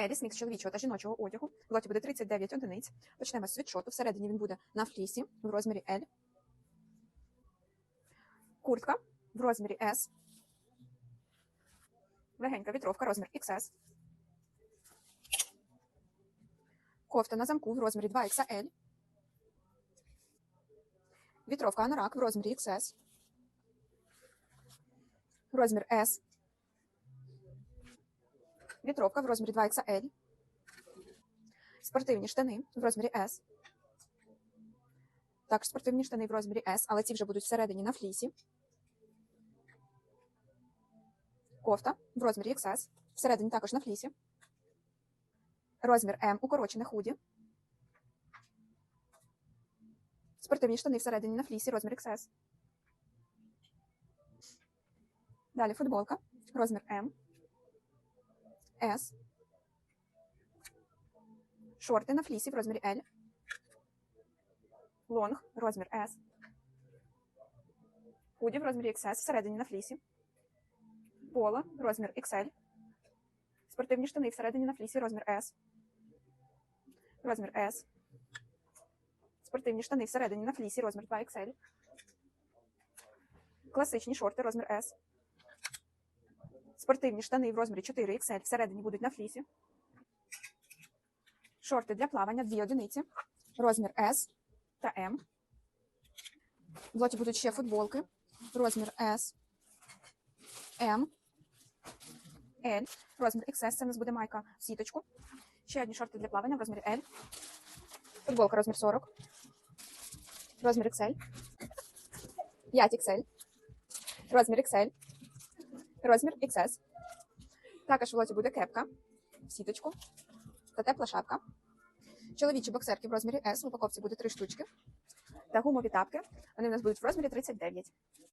Еліс мікс чоловічого та жіночого одягу. В лоті буде 39 одиниць. Почнемо з світшоту. Всередині він буде на флісі в розмірі L. Куртка в розмірі S. Легенька вітровка розмір XS. Кофта на замку в розмірі 2XL. Вітровка анорак в розмірі XS. Розмір S. Вітровка в розмірі 2XL. Спортивні штани в розмірі S. Також спортивні штани в розмірі S, але ці вже будуть всередині на флісі. Кофта в розмірі XS. Всередині також на флісі. Розмір М укорочене худі. Спортивні штани всередині на флісі, розмір XS. Далі футболка. Розмір М. S. Шорти на флісі в розмірі L. Лонг, розмір S. Худі в розмірі XS, всередині на флісі. Поло, розмір XL. Спортивні штани всередині на флісі, розмір S. Розмір S. Спортивні штани всередині на флісі, розмір 2XL. Класичні шорти, розмір S. Спортивні штани в розмірі 4XL всередині будуть на флісі. Шорти для плавання дві одиниці. Розмір S та M. В лоті будуть ще футболки. Розмір S, M, L. Розмір XS. Це у нас буде майка в сіточку. Ще одні шорти для плавання в розмірі L. Футболка розмір 40. Розмір XL. 5XL. Розмір XL. Розмір XS. Також в лоті буде кепка сіточку та тепла шапка. Чоловічі боксерки в розмірі S. В упаковці буде три штучки. Та гумові тапки. Вони в нас будуть в розмірі 39.